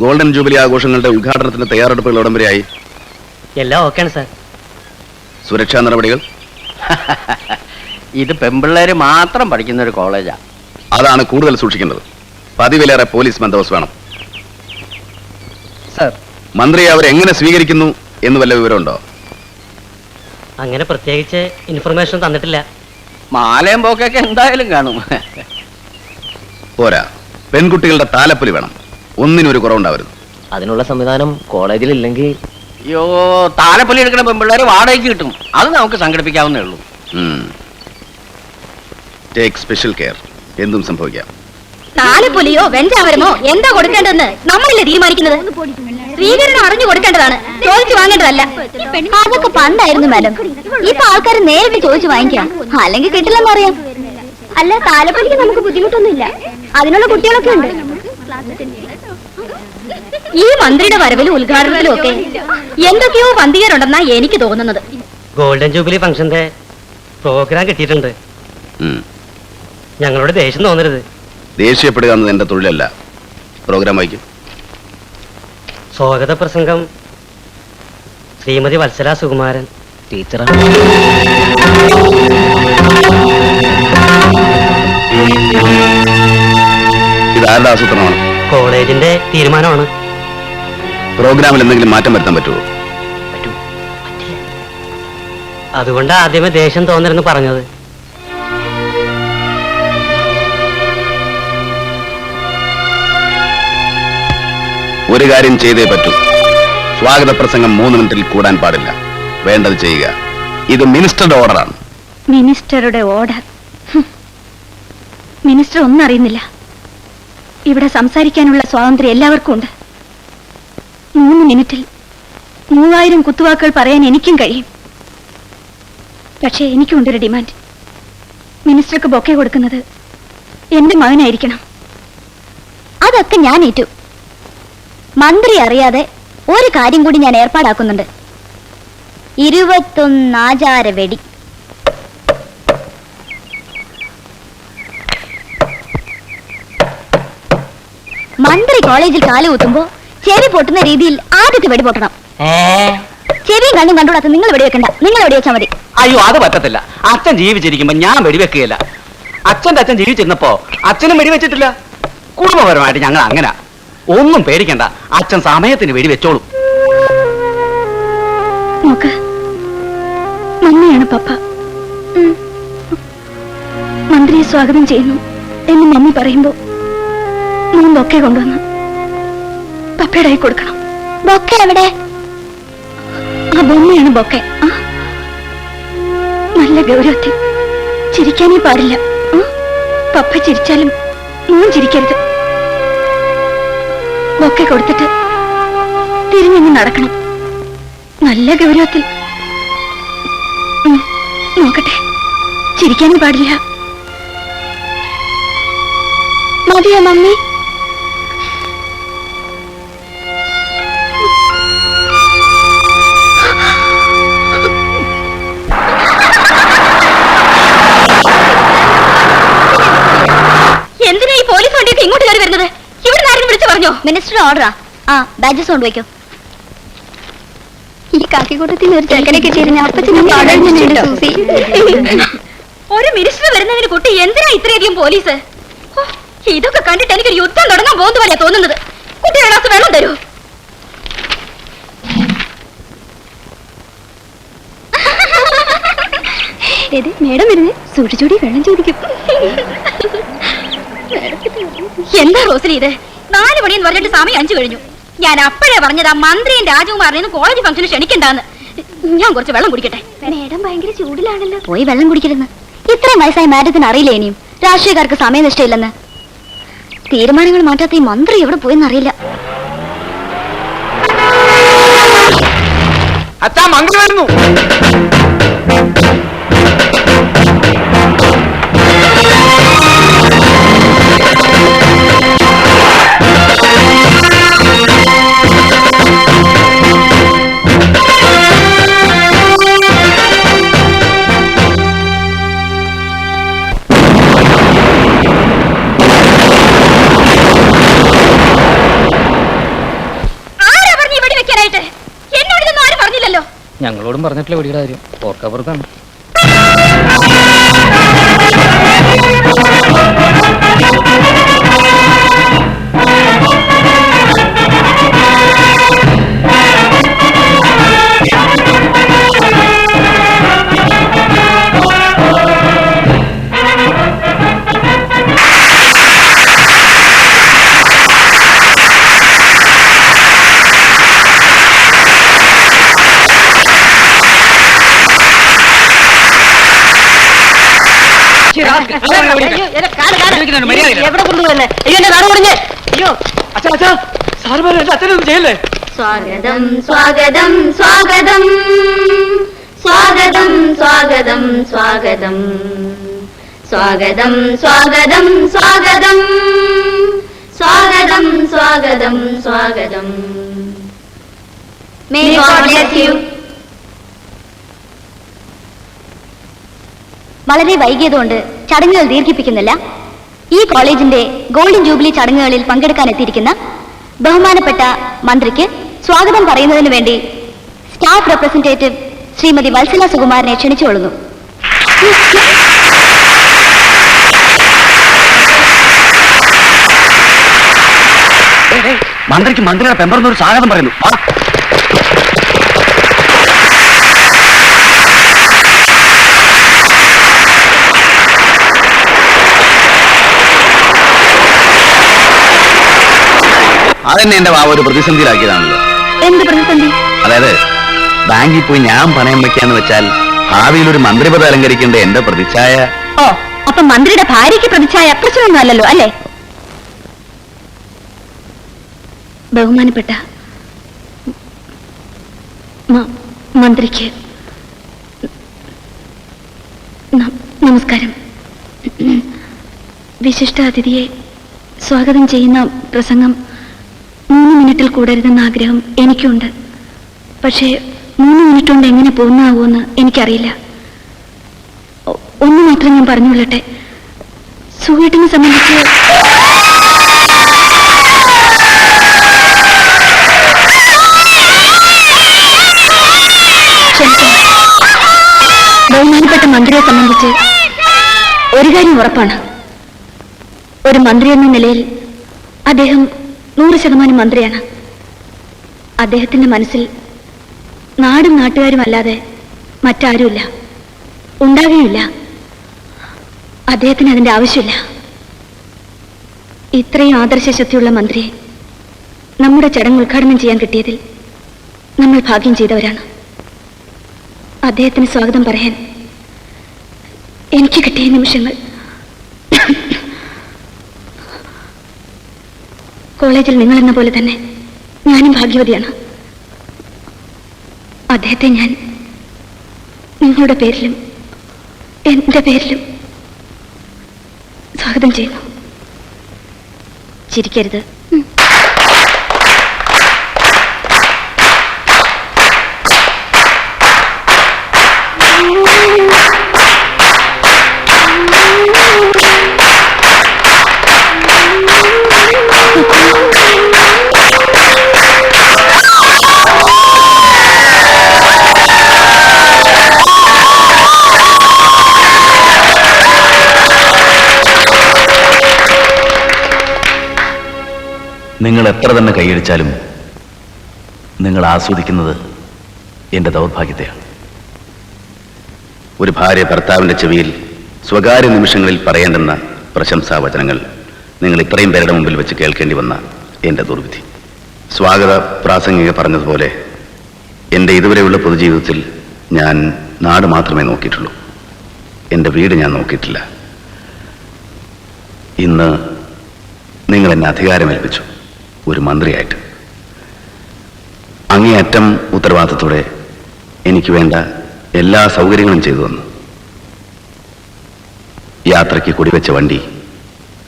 Golden jubilee ആഘോഷങ്ങളുടെ ഉദ്ഘാടനത്തിന്റെ തയ്യാറെടുപ്പുകൾ ഉടൻ വരെയായി എല്ലാം ഓക്കെയാണ് സാർ. സുരക്ഷാ നടപടികൾ? ഇത് പെമ്പിള്ളേര് മാത്രം പഠിക്കുന്ന ഒരു കോളേജാണ് അതാണ് കൂടുതൽ സൂക്ഷിക്കുന്നത്. പതിവിലേറെ പോലീസ് ബന്ദോബസ്ത് വേണം. സർ. മന്ത്രി അവർ എങ്ങനെ സ്വീകരിക്കുന്നു എന്ന് വല്ല വിവരമുണ്ടോ? അങ്ങനെ പ്രത്യേകിച്ച് ഇൻഫർമേഷൻ തന്നിട്ടില്ല. മാലയം പോക്കൊക്കെ എന്തായാലും കാണും. പോരാ. പെൺകുട്ടികളുടെ താലപ്പൊലി വേണം. ഒന്നിനും ഒരു കുറവുണ്ടാവരുത്. അതിനുള്ള സംവിധാനം കോളേജിൽ ഇല്ലെങ്കിൽ അയ്യോ താലപ്പൊലി എടുക്കുന്ന പെൺപിള്ളേരെ വാടകയ്ക്ക് കിട്ടും. അത് നമുക്ക് സംഘടിപ്പിക്കാവുന്നേ ഉള്ളൂ. ടേക്ക് സ്പെഷ്യൽ കെയർ എന്തും സംഭവിക്കാം. താലപ്പൊലിയോ വെഞ്ചാമരമോ എന്താ കൊടുക്കേണ്ടതെന്ന് നമ്മളല്ലേ തീരുമാനിക്കുന്നത്? സ്വീകരണം അറിഞ്ഞു കൊടുക്കേണ്ടതാണ്. ചോദിച്ചു വാങ്ങേണ്ടതല്ല. അതൊക്കെ പണ്ടായിരുന്നു മാഡം. ഇപ്പൊ ആൾക്കാർ നേരിട്ട് ചോദിച്ചു വാങ്ങിക്കാം. അല്ലെങ്കിൽ കിട്ടില്ലെന്ന് അറിയാം. അല്ല താലപ്പൊലിക്ക് നമുക്ക് ബുദ്ധിമുട്ടൊന്നുമില്ല. അതിനുള്ള കുട്ടികളൊക്കെ ഉണ്ട്. ഈ മന്ത്രിയുടെ വരവിലും ഉദ്ഘാടനത്തിലും ഒക്കെ എന്തൊക്കെയോ പന്തികരുണ്ടെന്നാ എനിക്ക് തോന്നുന്നത്. ഗോൾഡൻ ജൂബിലി ഫംഗ്ഷന്റെ പ്രോഗ്രാം കിട്ടിയിട്ടുണ്ട്. ഞങ്ങളോട് ദേഷ്യം തോന്നരുത്. ദേഷ്യപ്പെടുക എന്നത് എന്റെ തൊഴിലല്ല. പ്രോഗ്രാം വായിക്കും. സ്വാഗത പ്രസംഗം ശ്രീമതി വത്സല സുകുമാരൻ. ടീച്ചർ ഇതാരുടെ ആസൂത്രണമാണ്? കോളേജിന്റെ തീരുമാനമാണ്. പ്രോഗ്രാമിൽ എന്തെങ്കിലും മാറ്റം വരുത്താൻ പറ്റുമോ? അതുകൊണ്ട് ആദ്യമേ ദേഷ്യം തോന്നരുന്ന് പറഞ്ഞത്. ഒരു കാര്യം ചെയ്തേ പറ്റൂ. സ്വാഗത പ്രസംഗം മൂന്ന് മിനിറ്റിൽ കൂടാൻ പാടില്ല. വേണ്ടത് ചെയ്യുക. ഇത് മിനിസ്റ്ററുടെ ഓർഡറാണ്. മിനിസ്റ്ററുടെ ഓർഡർ. മിനിസ്റ്റർ ഒന്നും അറിയുന്നില്ല. ഇവിടെ സംസാരിക്കാനുള്ള സ്വാതന്ത്ര്യം എല്ലാവർക്കും ഉണ്ട്. മൂന്ന് മിനിറ്റിൽ മൂവായിരം കുത്തുവാക്കുകൾ പറയാൻ എനിക്കും കഴിയും. പക്ഷേ എനിക്കുണ്ടൊരു ഡിമാൻഡ്. മിനിസ്റ്റർക്ക് ബൊക്കെ കൊടുക്കുന്നത് എന്റെ മകനായിരിക്കണം. അതൊക്കെ ഞാൻ ഏറ്റു. മന്ത്രി അറിയാതെ ഒരു കാര്യം കൂടി ഞാൻ ഏർപ്പാടാക്കുന്നുണ്ട്. ഇരുപത്തൊന്നാചാര വെടി. മന്ത്രി കോളേജിൽ കാൽ കുത്തുമ്പോ ചെവി പൊട്ടുന്ന രീതിയിൽ ആദ്യത്തെ വെടി പൊട്ടണം. ചെവിയും കണ്ണും കണ്ടുകൂടാത്ത നിങ്ങൾ വെടി വെക്കണ്ട. നിങ്ങൾ വെടി വെച്ചാൽ മതി. അയ്യോ അത് പറ്റത്തില്ല. അച്ഛൻ ജീവിച്ചിരിക്കുമ്പോ ഞാൻ വെടിവെക്കുകയില്ല അച്ഛന്റെ അച്ഛൻ ജീവിച്ചിരുന്നപ്പോ അച്ഛനും വെടിവെച്ചിട്ടില്ല കുടുംബപരമായിട്ട് ഞങ്ങൾ അങ്ങനെ. ഒന്നും പേടിക്കണ്ട. അച്ഛൻ സമയത്തിന് വെടിവെച്ചോളും നോക്ക്. മമ്മിയാണ് പപ്പ. മന്ത്രിയെ സ്വാഗതം ചെയ്യുന്നു എന്ന് മമ്മി പറയുമ്പോ മൂന്ന് ബൊക്കെ കൊണ്ടുവന്ന്. കൈ കൊടുക്കണം. ബൊക്കെ എവിടെ? ആ ബൊമ്മയാണ് ബൊക്കെ. നല്ല ഗൗരവത്തിൽ. ചിരിക്കാനേ പാടില്ല. പപ്പ ചിരിച്ചാലും മോൻ ചിരിക്കരുത്. ബൊക്കെ കൊടുത്തിട്ട് തിരിഞ്ഞങ്ങ് നടക്കണം. നല്ല ഗൗരവത്തിൽ. നോക്കട്ടെ. ചിരിക്കാനും പാടില്ല. മതിയോ മമ്മി? മിനിസ്റ്റർ ഓർഡറാ ആ. ബാജസ് കൊണ്ട് വെക്കോ ഈ കാക്കിക്കൂട്ടത്തിൽ ഒരു ചെക്കനെ കിട്ടിയിരുന്ന അപ്പച്ചനെ സൂസി ഒരു മിനിസ്റ്റർ വരുന്നതിന് കുട്ടി എന്തിനാ ഇത്രയധികം പോലീസ് ഇതൊക്കെ കണ്ടിട്ട് എനിക്കൊരു യുദ്ധം തുടങ്ങാൻ പോകുന്ന പോലെയാ തോന്നുന്നത്. കുട്ടി ഒരു ഗ്ലാസ് വെള്ളം തരൂ. മേഡം വരുന്നേ സൂക്ഷിച്ചൂടി വെള്ളം ചോദിക്കും. എന്താ റോസലി ഇത്? നാല് മണിയെന്ന് പറഞ്ഞിട്ട് സമയം അഞ്ചു കഴിഞ്ഞു. ഞാൻ അപ്പോഴേ പറഞ്ഞതാ മന്ത്രിയും രാജകുമാറിനും കോളേജ് ഫംഗ്ഷന് ക്ഷണിക്കണ്ടാന്ന്. ഞാൻ കുറച്ച് വെള്ളം കുടിക്കട്ടെ. മേഡം ഭയങ്കര ചൂടിലാണല്ലോ. പോയി വെള്ളം കുടിക്കരുന്ന് ഇത്രയും വയസ്സായ മാഡത്തിന് അറിയില്ല ഇനിയും? രാഷ്ട്രീയക്കാർക്ക് സമയനിഷ്ഠയില്ലെന്ന്. തീരുമാനങ്ങൾ മാറ്റാത്ത ഈ മന്ത്രി എവിടെ പോയെന്ന് അറിയില്ല. അച്ഛാ മന്ത്രി വരുന്നു. പറഞ്ഞിട്ടില്ല വെടിയുടെ കാര്യം. എവിടെ കൊണ്ടുപോകുന്നേ അയ്യോ എന്റെ നാട് കുടിഞ്ഞേ അയ്യോ. അച്ഛാ അച്ഛാ. സാറ് പറഞ്ഞു എന്റെ അച്ഛനൊന്നും ചെയ്യല്ലേ? സ്വാഗതം സ്വാഗതം സ്വാഗതം. സ്വാഗതം സ്വാഗതം സ്വാഗതം. സ്വാഗതം സ്വാഗതം സ്വാഗതം. സ്വാഗതം സ്വാഗതം സ്വാഗതം. May God bless you. വളരെ വൈകിയതുകൊണ്ട് ചടങ്ങുകൾ ദീർഘിപ്പിക്കുന്നില്ല. ഈ കോളേജിന്റെ ഗോൾഡൻ ജൂബിലി ചടങ്ങുകളിൽ പങ്കെടുക്കാൻ എത്തിയിരിക്കുന്ന ബഹുമാനപ്പെട്ട മന്ത്രിക്ക് സ്വാഗതം പറയുന്നതിന് വേണ്ടി സ്റ്റാഫ് റെപ്രസെന്റേറ്റീവ് ശ്രീമതി വത്സല സുകുമാരനെ ക്ഷണിച്ചുകൊള്ളുന്നു. മന്ത്രിക്ക് മന്ത്രിയുടെ പെമ്പറന്നൊരു സ്വാഗതം പറയുന്നു. അതെന്നെ എന്റെ വാവ ഒരു പ്രതിസന്ധിയിലാക്കിയതാണല്ലോ. എന്ത് പ്രതിസന്ധി? അതായത് ബാങ്കിൽ പോയി ഞാൻ പണയം വെക്കാന്ന് വെച്ചാൽ ഭാവിയിൽ ഒരു മന്ത്രിപദം അലങ്കരിക്കേണ്ട എന്റെ പ്രതിച്ഛായ. ഓ അപ്പൊ മന്ത്രിയുടെ ഭാര്യയ്ക്ക് പ്രതിച്ഛായ പ്രശ്നമൊന്നും അല്ലല്ലോ അല്ലേ? ബഹുമാനപ്പെട്ട മന്ത്രിക്ക് നമസ്കാരം. വിശിഷ്ട അതിഥിയെ സ്വാഗതം ചെയ്യുന്ന പ്രസംഗം മൂന്ന് മിനിറ്റിൽ കൂടരുതെന്ന ആഗ്രഹം എനിക്കുണ്ട്. പക്ഷേ മൂന്ന് മിനിറ്റ് കൊണ്ട് എങ്ങനെ പൂർണമാവുമെന്ന് എനിക്കറിയില്ല. ഒന്ന് മാത്രം ഞാൻ പറഞ്ഞുകൊള്ളട്ടെ. സുഖേട്ടിനെ സംബന്ധിച്ച്. ബഹുമാനപ്പെട്ട മന്ത്രിയെ സംബന്ധിച്ച് ഒരു കാര്യം ഉറപ്പാണ്. ഒരു മന്ത്രി എന്ന നിലയിൽ അദ്ദേഹം നൂറ് ശതമാനം മന്ത്രിയാണ്. അദ്ദേഹത്തിന്റെ മനസ്സിൽ നാടും നാട്ടുകാരും അല്ലാതെ മറ്റാരുമില്ല. ഉണ്ടാകുകയില്ല. അദ്ദേഹത്തിന് അതിന്റെ ആവശ്യമില്ല. ഇത്രയും ആദർശശക്തിയുള്ള മന്ത്രിയെ നമ്മുടെ ചടങ്ങ് ഉദ്ഘാടനം ചെയ്യാൻ കിട്ടിയതിൽ നമ്മൾ ഭാഗ്യം ചെയ്തവരാണ്. അദ്ദേഹത്തിന് സ്വാഗതം പറയാൻ എനിക്ക് കിട്ടിയ നിമിഷങ്ങൾ കോളേജിൽ നിങ്ങളെന്ന പോലെ തന്നെ ഞാനും ഭാഗ്യവതിയാണ്. അദ്ദേഹത്തെ ഞാൻ നിങ്ങളുടെ പേരിലും എന്റെ പേരിലും സ്വാഗതം ചെയ്യുന്നു. ചിരിക്കരുത്. നിങ്ങൾ എത്ര തന്നെ കൈയടിച്ചാലും നിങ്ങൾ ആസ്വദിക്കുന്നത് എന്റെ ദൗർഭാഗ്യത്തെയാണ്. ഒരു ഭാര്യ ഭർത്താവിന്റെ ചെവിയിൽ സ്വകാര്യ നിമിഷങ്ങളിൽ പറയേണ്ടെന്ന പ്രശംസാ വചനങ്ങൾ നിങ്ങൾ ഇത്രയും പേരുടെ മുമ്പിൽ വെച്ച് കേൾക്കേണ്ടി വന്ന എന്റെ ദുർവിധി. സ്വാഗത പ്രാസംഗിക പറഞ്ഞതുപോലെ എന്റെ ഇതുവരെയുള്ള പൊതുജീവിതത്തിൽ ഞാൻ നാട് മാത്രമേ നോക്കിയിട്ടുള്ളൂ. എന്റെ വീട് ഞാൻ നോക്കിയിട്ടില്ല. ഇന്ന് നിങ്ങൾ എന്നെ അധികാരമേൽപ്പിച്ചു. ഒരു മന്ത്രിയായിട്ട്. അങ്ങേയറ്റം ഉത്തരവാദിത്തത്തോടെ എനിക്ക് വേണ്ട എല്ലാ സൗകര്യങ്ങളും ചെയ്തു തന്നു. യാത്രയ്ക്ക് കുടിവെച്ച വണ്ടി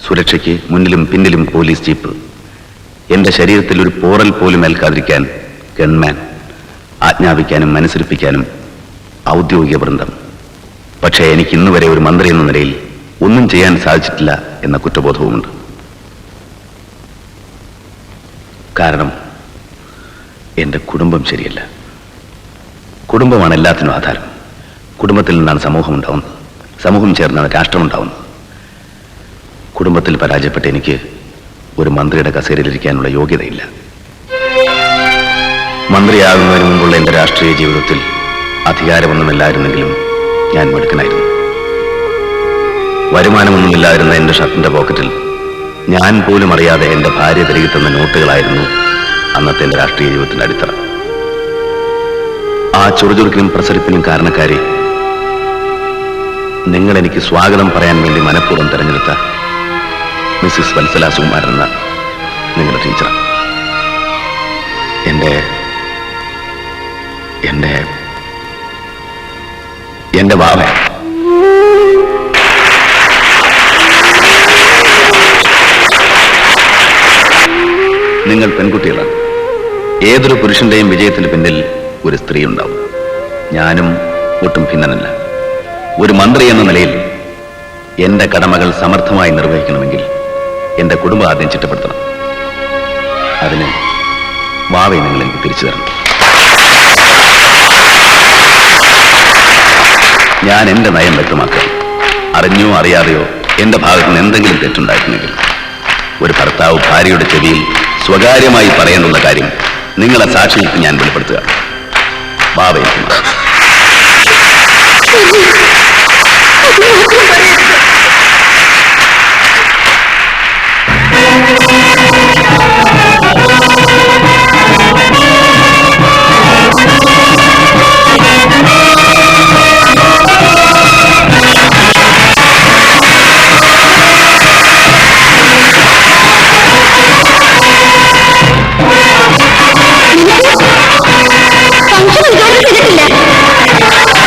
സുരക്ഷയ്ക്ക് മുന്നിലും പിന്നിലും പോലീസ് ജീപ്പ് എന്റെ ശരീരത്തിൽ ഒരു പോറൽ പോലും ഏൽക്കാതിരിക്കാൻ ഗൺമാൻ ആജ്ഞാപിക്കാനും മനസ്സിരിപ്പിക്കാനും ഔദ്യോഗിക വൃന്ദം. പക്ഷേ എനിക്ക് ഇന്നുവരെ ഒരു മന്ത്രി എന്ന നിലയിൽ ഒന്നും ചെയ്യാൻ സാധിച്ചിട്ടില്ല എന്ന കുറ്റബോധവുമുണ്ട്. കാരണം എന്റെ കുടുംബം ശരിയല്ല. കുടുംബമാണ് എല്ലാത്തിനും ആധാരം. കുടുംബത്തിൽ നിന്നാണ് സമൂഹം ഉണ്ടാവുന്നത്. സമൂഹം ചേർന്നാണ് രാഷ്ട്രമുണ്ടാവുന്നത് കുടുംബത്തിൽ പരാജയപ്പെട്ട എനിക്ക് ഒരു മന്ത്രിയുടെ കസേരയിലിരിക്കാനുള്ള യോഗ്യതയില്ല. മന്ത്രിയാകുന്നതിന് മുമ്പുള്ള എന്റെ രാഷ്ട്രീയ ജീവിതത്തിൽ അധികാരമൊന്നുമില്ലായിരുന്നെങ്കിലും ഞാൻ മിടുക്കനായിരുന്നു. വരുമാനമൊന്നുമില്ലായിരുന്ന എന്റെ ഷർട്ടിന്റെ പോക്കറ്റിൽ ഞാൻ പോലും അറിയാതെ എന്റെ ഭാര്യ തിരികെ തന്ന നോട്ടുകളായിരുന്നു അന്നത്തെ എന്റെ രാഷ്ട്രീയ ജീവിതത്തിന്റെ അടിത്തറ. ആ ചുറുചുറുക്കിനും പ്രസരിപ്പിനും കാരണക്കാരി നിങ്ങൾ എനിക്ക് സ്വാഗതം പറയാൻ വേണ്ടി മനഃപൂർവം തെരഞ്ഞെടുത്ത മിസ്സിസ് വത്സല സുകുമാരൻ എന്ന നിങ്ങളുടെ ടീച്ചർ എന്റെ എന്റെ എന്റെ വാവ. നിങ്ങൾ പെൺകുട്ടികളാണ്. ഏതൊരു പുരുഷന്റെയും വിജയത്തിന് പിന്നിൽ ഒരു സ്ത്രീ ഉണ്ടാവും ഞാനും ഒട്ടും ഭിന്നനല്ല. ഒരു മന്ത്രി എന്ന നിലയിൽ എന്റെ കടമകൾ സമർത്ഥമായി നിർവഹിക്കണമെങ്കിൽ എന്റെ കുടുംബം ആദ്യം ചിട്ടപ്പെടുത്തണം. അതിന് വാവയെ നിങ്ങൾ എനിക്ക് തിരിച്ചു തരണം. ഞാൻ എന്റെ നയം വ്യക്തമാക്കാം. അറിഞ്ഞോ അറിയാതെയോ എന്റെ ഭാഗത്ത് നിന്ന് എന്തെങ്കിലും തെറ്റുണ്ടായിട്ടുണ്ടെങ്കിൽ ഒരു ഭർത്താവ് ഭാര്യയുടെ ചെവിയിൽ സ്വകാര്യമായി പറയാനുള്ള കാര്യം നിങ്ങളെ സാക്ഷി ഞാൻ വെളിപ്പെടുത്തുക. ബാബയെ